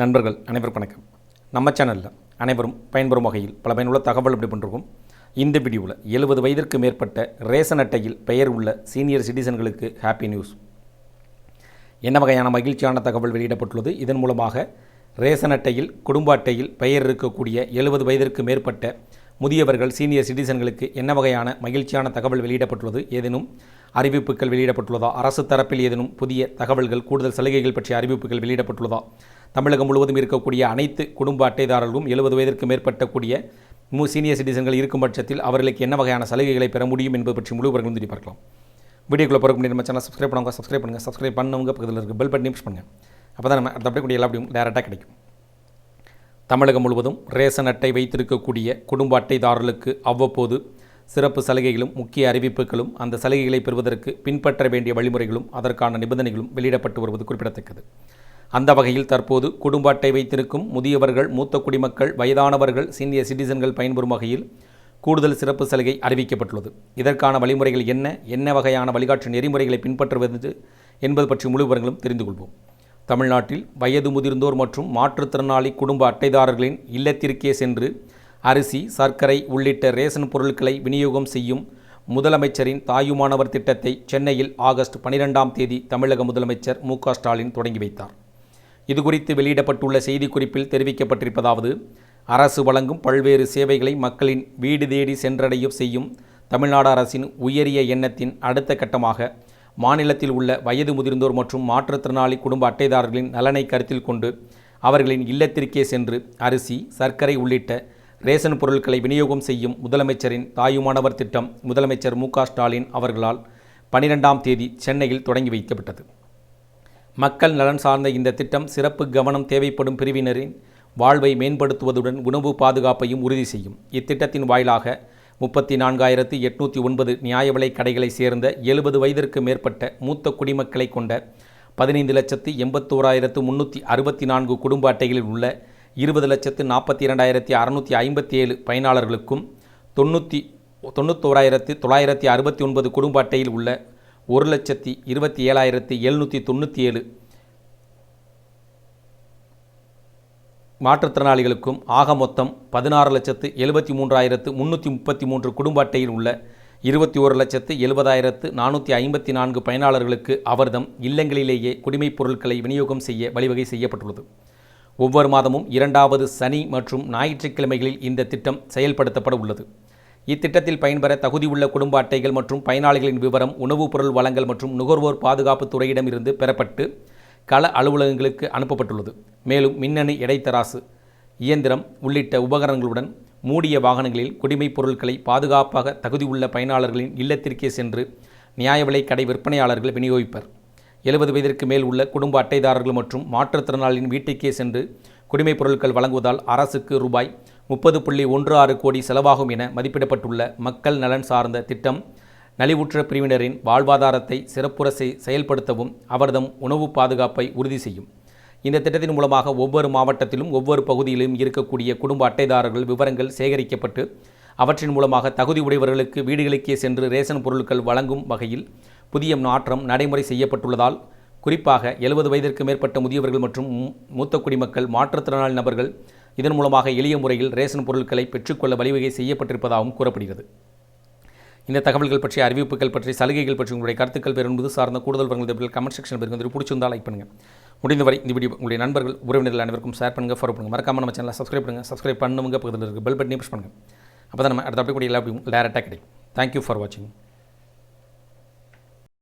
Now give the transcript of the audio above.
நண்பர்கள் அனைவருக்கும் வணக்கம். நம்ம சேனலில் அனைவரும் பயன்பெறும் வகையில் பல பயனுள்ள தகவல் எப்படி பண்ணிருக்கோம். இந்த வீடியோவில் எழுபது வயதிற்கு மேற்பட்ட ரேஷன் அட்டையில் பெயர் உள்ள சீனியர் சிட்டிசன்களுக்கு ஹாப்பி நியூஸ் என்ன வகையான மகிழ்ச்சியான தகவல் வெளியிடப்பட்டுள்ளது? இதன் மூலமாக ரேஷன் அட்டையில் குடும்ப அட்டையில் பெயர் இருக்கக்கூடிய எழுபது வயதிற்கு மேற்பட்ட முதியவர்கள் சீனியர் சிட்டிசன்களுக்கு என்ன வகையான மகிழ்ச்சியான தகவல் வெளியிடப்பட்டுள்ளது? ஏதேனும் அறிவிப்புகள் வெளியிடப்பட்டுள்ளதா? அரசு தரப்பில் ஏதேனும் புதிய தகவல்கள் கூடுதல் சலுகைகள் பற்றிய அறிவிப்புகள் வெளியிடப்பட்டுள்ளதா? தமிழகம் முழுவதும் இருக்கக்கூடிய அனைத்து குடும்ப அட்டைதாரர்களும் எழுபது வயதிற்கு மேற்பட்ட கூடிய மு சீனியர் சிட்டிசன்கள் இருக்கும் பட்சத்தில் அவர்களுக்கு என்ன வகையான சலுகைகளை பெற முடியும் என்பது பற்றி முழு விவரங்களும் தெரிவி பார்க்கலாம். வீடியோக்குள்ளே பிறகு நம்ம சேனல் சப்ஸ்கிரைப் பண்ணுவாங்க சப்ஸ்கிரைப் பண்ணுங்கள் சப்ஸ்கிரைப் பண்ணவங்க பக்கத்தில் இருக்க பெல் பட்டன் யூஸ் பண்ணுங்கள் அப்போ தான் நம்ம அடுத்த அப்படியே எல்லா அப்படியும் டேரெக்டாக கிடைக்கும். தமிழகம் முழுவதும் ரேஷன் அட்டை வைத்திருக்கக்கூடிய குடும்ப அட்டைதாரர்களுக்கு அவ்வப்போது சிறப்பு சலுகைகளும் முக்கிய அறிவிப்புகளும் அந்த சலுகைகளை பெறுவதற்கு பின்பற்ற வேண்டிய வழிமுறைகளும் அதற்கான நிபந்தனைகளும் வெளியிடப்பட்டு வருவது குறிப்பிடத்தக்கது. அந்த வகையில் தற்போது குடும்ப அட்டை வைத்திருக்கும் முதியவர்கள் மூத்த குடிமக்கள் வயதானவர்கள் சீனியர் சிட்டிசன்கள் பயன்பெறும் வகையில் கூடுதல் சிறப்பு சலுகை அறிவிக்கப்பட்டுள்ளது. இதற்கான வழிமுறைகள் என்ன? என்ன வகையான வழிகாட்டு நெறிமுறைகளை பின்பற்றுவது என்பது பற்றி முழு விவரங்களும் தெரிந்து கொள்வோம். தமிழ்நாட்டில் வயது முதிர்ந்தோர் மற்றும் மாற்றுத்திறனாளி குடும்ப அட்டைதாரர்களின் இல்லத்திற்கே சென்று அரிசி சர்க்கரை உள்ளிட்ட ரேஷன் பொருட்களை விநியோகம் செய்யும் முதலமைச்சரின் தாயுமானவர் திட்டத்தை சென்னையில் ஆகஸ்ட் பனிரெண்டாம் தேதி தமிழக முதலமைச்சர் மு க ஸ்டாலின் தொடங்கி வைத்தார். இதுகுறித்து வெளியிடப்பட்டுள்ள செய்திக்குறிப்பில் தெரிவிக்கப்பட்டிருப்பதாவது அரசு வழங்கும் பல்வேறு சேவைகளை மக்களின் வீடு தேடி சென்றடைய செய்யும் தமிழ்நாடு அரசின் உயரிய எண்ணத்தின் அடுத்த கட்டமாக மாநிலத்தில் உள்ள வயது முதிர்ந்தோர் மற்றும் மாற்றுத்திறனாளி குடும்ப அட்டைதாரர்களின் நலனை கருத்தில் கொண்டு அவர்களின் இல்லத்திற்கே சென்று அரிசி சர்க்கரை உள்ளிட்ட ரேஷன் பொருட்களை விநியோகம் செய்யும் முதலமைச்சரின் தாயுமானவர் திட்டம் முதலமைச்சர் மு க ஸ்டாலின் அவர்களால் பனிரெண்டாம் தேதி சென்னையில் தொடங்கி வைக்கப்பட்டது. மக்கள் நலன் சார்ந்த இந்த திட்டம் சிறப்பு கவனம் தேவைப்படும் பிரிவினரின் வாழ்வை மேம்படுத்துவதுடன் உணவு பாதுகாப்பையும் உறுதி செய்யும். இத்திட்டத்தின் வாயிலாக முப்பத்தி நான்காயிரத்து எட்நூற்றி ஒன்பது நியாய விலை சேர்ந்த எழுபது வயதிற்கு மேற்பட்ட மூத்த குடிமக்களை கொண்ட பதினைந்து லட்சத்து எண்பத்தோராயிரத்து முன்னூற்றி அறுபத்தி நான்கு குடும்ப அட்டைகளில் உள்ள இருபது லட்சத்து நாற்பத்தி இரண்டாயிரத்தி அறுநூற்றி ஐம்பத்தி ஏழு பயனாளர்களுக்கும் தொண்ணூற்றி தொண்ணூத்தோராயிரத்து தொள்ளாயிரத்தி அறுபத்தி ஒன்பது குடும்ப அட்டையில் உள்ள ஒரு லட்சத்தி இருபத்தி ஏழாயிரத்தி எழுநூற்றி தொண்ணூற்றி ஏழு மாற்றுத்திறனாளிகளுக்கும் ஆக மொத்தம் பதினாறு லட்சத்து எழுபத்தி மூன்றாயிரத்து முந்நூற்றி முப்பத்தி மூன்று குடும்ப அட்டையில் உள்ள இருபத்தி ஒரு லட்சத்து எழுபதாயிரத்து நானூற்றி ஐம்பத்தி நான்கு பயனாளர்களுக்கு அவர்தம் இல்லங்களிலேயே குடிமைப் பொருட்களை விநியோகம் செய்ய வழிவகை செய்யப்பட்டுள்ளது. ஒவ்வொரு மாதமும் இரண்டாவது சனி மற்றும் ஞாயிற்றுக்கிழமைகளில் இந்த திட்டம் செயல்படுத்தப்பட உள்ளது. இத்திட்டத்தில் பயன்பெற தகுதியுள்ள குடும்ப அட்டைகள் மற்றும் பயனாளிகளின் விவரம் உணவுப் பொருள் வழங்கல் மற்றும் நுகர்வோர் பாதுகாப்பு துறையிடமிருந்து பெறப்பட்டு கள அலுவலகங்களுக்கு அனுப்பப்பட்டுள்ளது. மேலும் மின்னணு இடைத்தராசு இயந்திரம் உள்ளிட்ட உபகரணங்களுடன் மூடிய வாகனங்களில் குடிமைப் பொருட்களை பாதுகாப்பாக தகுதியுள்ள பயனாளர்களின் இல்லத்திற்கே சென்று நியாய விலை கடை விற்பனையாளர்கள் விநியோகிப்பர். எழுபது வயதிற்கு மேல் உள்ள குடும்ப அட்டைதாரர்கள் மற்றும் மாற்றுத்திறனாளியின் வீட்டுக்கே சென்று குடிமைப் பொருட்கள் வழங்குவதால் அரசுக்கு ரூபாய் முப்பது புள்ளி ஒன்று ஆறு கோடி செலவாகும் என மதிப்பிடப்பட்டுள்ள மக்கள் நலன் சார்ந்த திட்டம் நலிவுற்ற பிரிவினரின் வாழ்வாதாரத்தை சிறப்புற செயல்படுத்தவும் அவர்தம் உணவு பாதுகாப்பை உறுதி செய்யும். இந்த திட்டத்தின் மூலமாக ஒவ்வொரு மாவட்டத்திலும் ஒவ்வொரு பகுதியிலும் இருக்கக்கூடிய குடும்ப அட்டைதாரர்கள் விவரங்கள் சேகரிக்கப்பட்டு அவற்றின் மூலமாக தகுதி உடையவர்களுக்கு வீடுகளுக்கே சென்று ரேஷன் பொருட்கள் வழங்கும் வகையில் புதிய மாற்றம் நடைமுறை செய்யப்பட்டுள்ளதால் குறிப்பாக எழுபது வயதிற்கு மேற்பட்ட முதியவர்கள் மற்றும் மூத்த குடிமக்கள் மாற்றுத்திறனாளி நபர்கள் இதன் மூலமாக எளிய முறையில் ரேஷன் பொருட்களை பெற்றுக்கொள்ள வழிவகை செய்யப்பட்டிருப்பதாகவும் கூறப்படுகிறது. இந்த தகவல்கள் பற்றிய அறிவிப்புகள் பற்றி சலுகைகள் பற்றி உங்களுடைய கருத்துக்கள் பெறும்போது சார்ந்த கூடுதல் வரங்கள் கமெண்ட் செக்ஷன் இருக்கு பிடிச்சிருந்தால் லைக் பண்ணுங்கள் முடிந்தவரை இந்த வீடியோ உங்களுடைய நண்பர்கள் உறவினர்கள் அனைவருக்கும் ஷேர் பண்ணுங்கள் ஃபாலோ பண்ணுங்கள் மறக்காம நம்ம சேனலை சப்ஸ்கிரைப் பண்ணுங்கள் சப்ஸ்கிரைப் பண்ணுங்க பக்கத்தில் இருக்குது பெல் பட்டனே ப்ரெஸ் பண்ணுங்கள் அப்போ தான் நம்ம அடுத்த அப்படி கூட எல்லா டேரெக்டாக கிடைக்கும். தேங்க்யூ ஃபார் வாட்சிங்